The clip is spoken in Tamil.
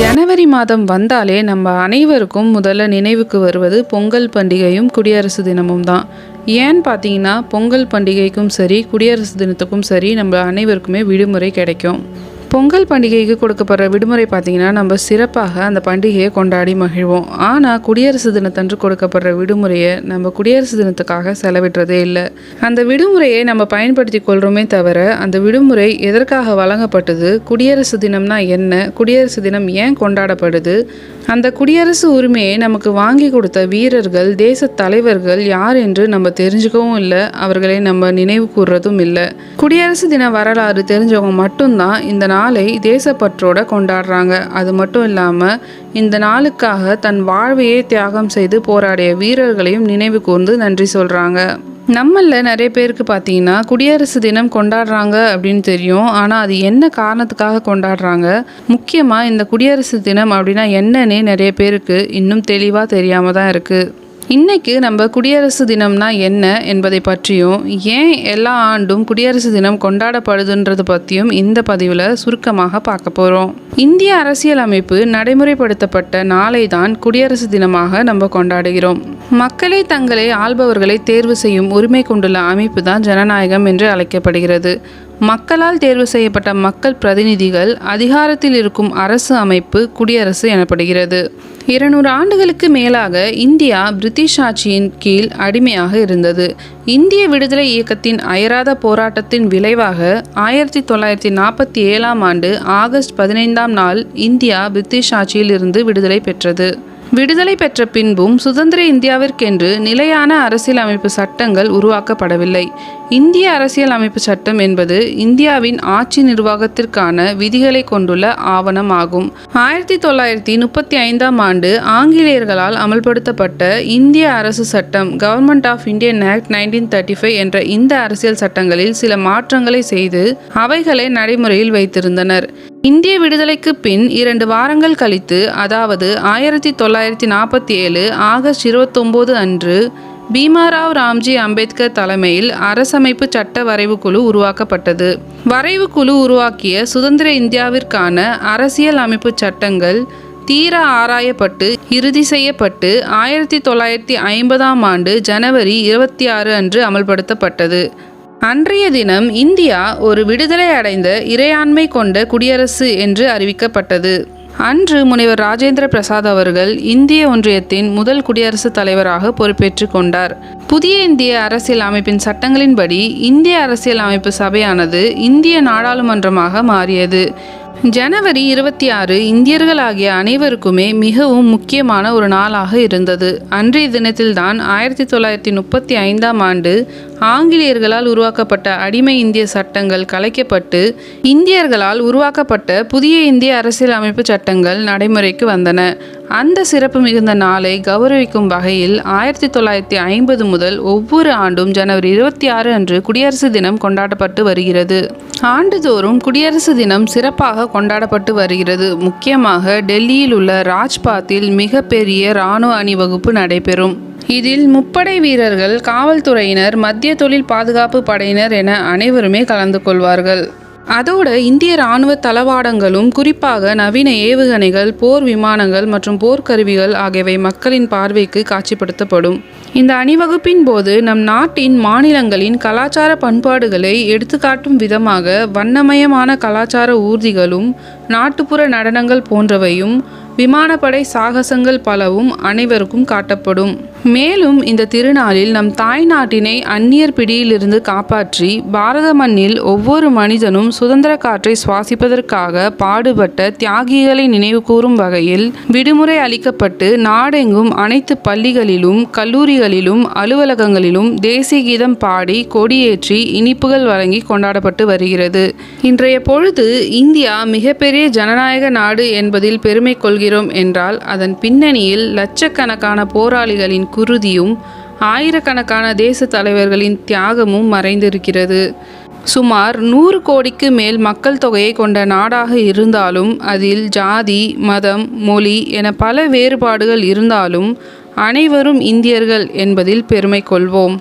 ஜனவரி மாதம் வந்தாலே நம்ம அனைவருக்கும் முதல்ல நினைவுக்கு வருவது பொங்கல் பண்டிகையும் குடியரசு தினமும் தான். ஏன்னு பார்த்தீங்கன்னா பொங்கல் பண்டிகைக்கும் சரி குடியரசு தினத்துக்கும் சரி நம்ம அனைவருக்குமே விடுமுறை கிடைக்கும். பொங்கல் பண்டிகைக்கு கொடுக்கப்படுற விடுமுறை பார்த்திங்கன்னா நம்ம சிறப்பாக அந்த பண்டிகையை கொண்டாடி மகிழ்வோம். ஆனால் குடியரசு தினத்தன்று கொடுக்கப்படுற விடுமுறையை நம்ம குடியரசு தினத்துக்காக செலவிடுறதே இல்லை. அந்த விடுமுறையை நம்ம பயன்படுத்தி கொள்கிறோமே தவிர அந்த விடுமுறை எதற்காக வழங்கப்பட்டது குடியரசு தினம்னா என்ன குடியரசு தினம் ஏன் கொண்டாடப்படுது அந்த குடியரசு உரிமையை நமக்கு வாங்கி கொடுத்த வீரர்கள் தேச தலைவர்கள் யார் என்று நம்ம தெரிஞ்சுக்கவும் இல்லை அவர்களை நம்ம நினைவு கூறுறதும் இல்லை. குடியரசு தின வரலாறு தெரிஞ்சவங்க மட்டும்தான் இந்த நாளை தேசப்பற்றோட கொண்டாடுறாங்க. அது மட்டும் இல்லாமல் இந்த நாளுக்காக தன் வாழ்வையே தியாகம் செய்து போராடிய வீரர்களையும் நினைவு கூர்ந்து நன்றி சொல்கிறாங்க நம்மளில் நிறைய பேருக்கு பார்த்தீங்கன்னா குடியரசு தினம் கொண்டாடுறாங்க அப்படின்னு தெரியும். ஆனால் அது என்ன காரணத்துக்காக கொண்டாடுறாங்க? முக்கியமாக இந்த குடியரசு தினம் அப்படின்னா என்னன்னே நிறைய பேருக்கு இன்னும் தெளிவாக தெரியாமல் தான் இருக்குது இன்றைக்கு நம்ம குடியரசு தினம்னா என்ன என்பதை பற்றியும் ஏன் எல்லா ஆண்டும் குடியரசு தினம் கொண்டாடப்படுதுன்றது பற்றியும் இந்த பதிவில் சுருக்கமாக பார்க்க போகிறோம் இந்திய அரசியல் அமைப்பு நடைமுறைப்படுத்தப்பட்ட நாளை தான் குடியரசு தினமாக நம்ம கொண்டாடுகிறோம். மக்களை தங்களை ஆள்பவர்களை தேர்வு செய்யும் உரிமை கொண்டுள்ள அமைப்பு தான் ஜனநாயகம் என்று அழைக்கப்படுகிறது. மக்களால் தேர்வு செய்யப்பட்ட மக்கள் பிரதிநிதிகள் அதிகாரத்தில் இருக்கும் அரசு அமைப்பு குடியரசு எனப்படுகிறது. இருநூறு ஆண்டுகளுக்கு மேலாக இந்தியா பிரிட்டிஷ் ஆட்சியின் கீழ் அடிமையாக இருந்தது. இந்திய விடுதலை இயக்கத்தின் அயராத போராட்டத்தின் விளைவாக ஆயிரத்தி தொள்ளாயிரத்தி நாற்பத்தி ஏழாம் ஆண்டு ஆகஸ்ட் பதினைந்தாம் நாள் இந்தியா பிரிட்டிஷ் ஆட்சியில் இருந்து விடுதலை பெற்றது. விடுதலை பெற்ற பின்பும் சுதந்திர இந்தியாவிற்கென்று நிலையான அரசியலமைப்பு சட்டங்கள் உருவாக்கப்படவில்லை. இந்திய அரசியல் அமைப்பு சட்டம் என்பது இந்தியாவின் ஆட்சி நிர்வாகத்திற்கான விதிகளை கொண்டுள்ள ஆவணம் ஆகும் ஆயிரத்தி தொள்ளாயிரத்தி முப்பத்தி ஐந்தாம் ஆண்டு ஆங்கிலேயர்களால் அமல்படுத்தப்பட்ட இந்திய அரசு சட்டம் government of Indian act nineteen thirty five என்ற இந்த அரசியல் சட்டங்களில் சில மாற்றங்களை செய்து அவைகளை நடைமுறையில் வைத்திருந்தனர். இந்திய விடுதலைக்கு பின் இரண்டு வாரங்கள் கழித்து அதாவது ஆயிரத்தி தொள்ளாயிரத்தி நாற்பத்தி ஏழு ஆகஸ்ட் இருபத்தொம்போது அன்று பீமாராவ் ராம்ஜி அம்பேத்கர் தலைமையில் அரசமைப்பு சட்ட வரைவு குழு உருவாக்கப்பட்டது. வரைவு குழு உருவாக்கிய சுதந்திர இந்தியாவிற்கான அரசியல் அமைப்பு சட்டங்கள் தீர ஆராயப்பட்டு இறுதி செய்யப்பட்டு ஆயிரத்தி தொள்ளாயிரத்தி ஐம்பதாம் ஆண்டு ஜனவரி இருபத்தி ஆறு அன்று அமல்படுத்தப்பட்டது. அன்றைய தினம் இந்தியா ஒரு விடுதலை அடைந்த இறையாண்மை கொண்ட குடியரசு என்று அறிவிக்கப்பட்டது. அன்று முனைவர் ராஜேந்திர பிரசாத் அவர்கள் இந்திய ஒன்றியத்தின் முதல் குடியரசுத் தலைவராக பொறுப்பேற்றுக் கொண்டார். புதிய இந்திய அரசியல் அமைப்பின் சட்டங்களின்படி இந்திய அரசியல் அமைப்பு சபையானது இந்திய நாடாளுமன்றமாக மாறியது. ஜனவரி இருபத்தி ஆறு இந்தியர்களாகிய அனைவருக்குமே மிகவும் முக்கியமான ஒரு நாளாக இருந்தது. அன்றைய தினத்தில்தான் ஆயிரத்தி தொள்ளாயிரத்தி முப்பத்தி ஐந்தாம் ஆண்டு ஆங்கிலேயர்களால் உருவாக்கப்பட்ட அடிமை இந்திய சட்டங்கள் கலைக்கப்பட்டு இந்தியர்களால் உருவாக்கப்பட்ட புதிய இந்திய அரசியல் அமைப்பு சட்டங்கள் நடைமுறைக்கு வந்தன. அந்த சிறப்பு மிகுந்த நாளை கௌரவிக்கும் வகையில் ஆயிரத்தி தொள்ளாயிரத்தி ஐம்பது முதல் ஒவ்வொரு ஆண்டும் ஜனவரி இருபத்தி ஆறு அன்று குடியரசு தினம் கொண்டாடப்பட்டு வருகிறது. ஆண்டுதோறும் குடியரசு தினம் சிறப்பாக கொண்டாடப்பட்டு வருகிறது. முக்கியமாக டெல்லியில் உள்ள ராஜ்பாத்தில் மிகப்பெரிய இராணுவ அணிவகுப்பு நடைபெறும். இதில் முப்படை வீரர்கள் காவல்துறையினர் மத்திய தொழில் பாதுகாப்பு படையினர் என அனைவருமே கலந்து கொள்வார்கள். அதோடு இந்திய இராணுவ தளவாடங்களும் குறிப்பாக நவீன ஏவுகணைகள் போர் விமானங்கள் மற்றும் போர்க்கருவிகள் ஆகியவை மக்களின் பார்வைக்கு காட்சிப்படுத்தப்படும். இந்த அணிவகுப்பின் போது நம் நாட்டின் மாநிலங்களின் கலாச்சார பண்பாடுகளை எடுத்துக்காட்டும் விதமாக வண்ணமயமான கலாச்சார ஊர்திகளும் நாட்டுப்புற நடனங்கள் போன்றவையும் விமானப்படை சாகசங்கள் பலவும் அனைவருக்கும் காட்டப்படும். மேலும் இந்த திருநாளில் நம் தாய் நாட்டினை அந்நியர் பிடியிலிருந்து காப்பாற்றி பாரத மண்ணில் ஒவ்வொரு மனிதனும் சுதந்திர காற்றை சுவாசிப்பதற்காக பாடுபட்ட தியாகிகளை நினைவுகூரும் வகையில் விடுமுறை அளிக்கப்பட்டு நாடெங்கும் அனைத்து பள்ளிகளிலும் கல்லூரிகளிலும் அலுவலகங்களிலும் தேசிய கீதம் பாடி கொடியேற்றி இனிப்புகள் வழங்கி கொண்டாடப்பட்டு வருகிறது. இன்றைய பொழுது இந்தியா மிகப்பெரிய ஜனநாயக நாடு என்பதில் பெருமை கொள்கிறோம் என்றால் அதன் பின்னணியில் லட்சக்கணக்கான போராளிகளின் குருதியும் ஆயிரக்கணக்கான தேச தலைவர்களின் தியாகமும் மறைந்திருக்கிறது. சுமார் நூறு கோடிக்கு மேல் மக்கள் தொகையை கொண்ட நாடாக இருந்தாலும் அதில் ஜாதி மதம் மொழி என பல வேறுபாடுகள் இருந்தாலும் அனைவரும் இந்தியர்கள் என்பதில் பெருமை கொள்வோம்.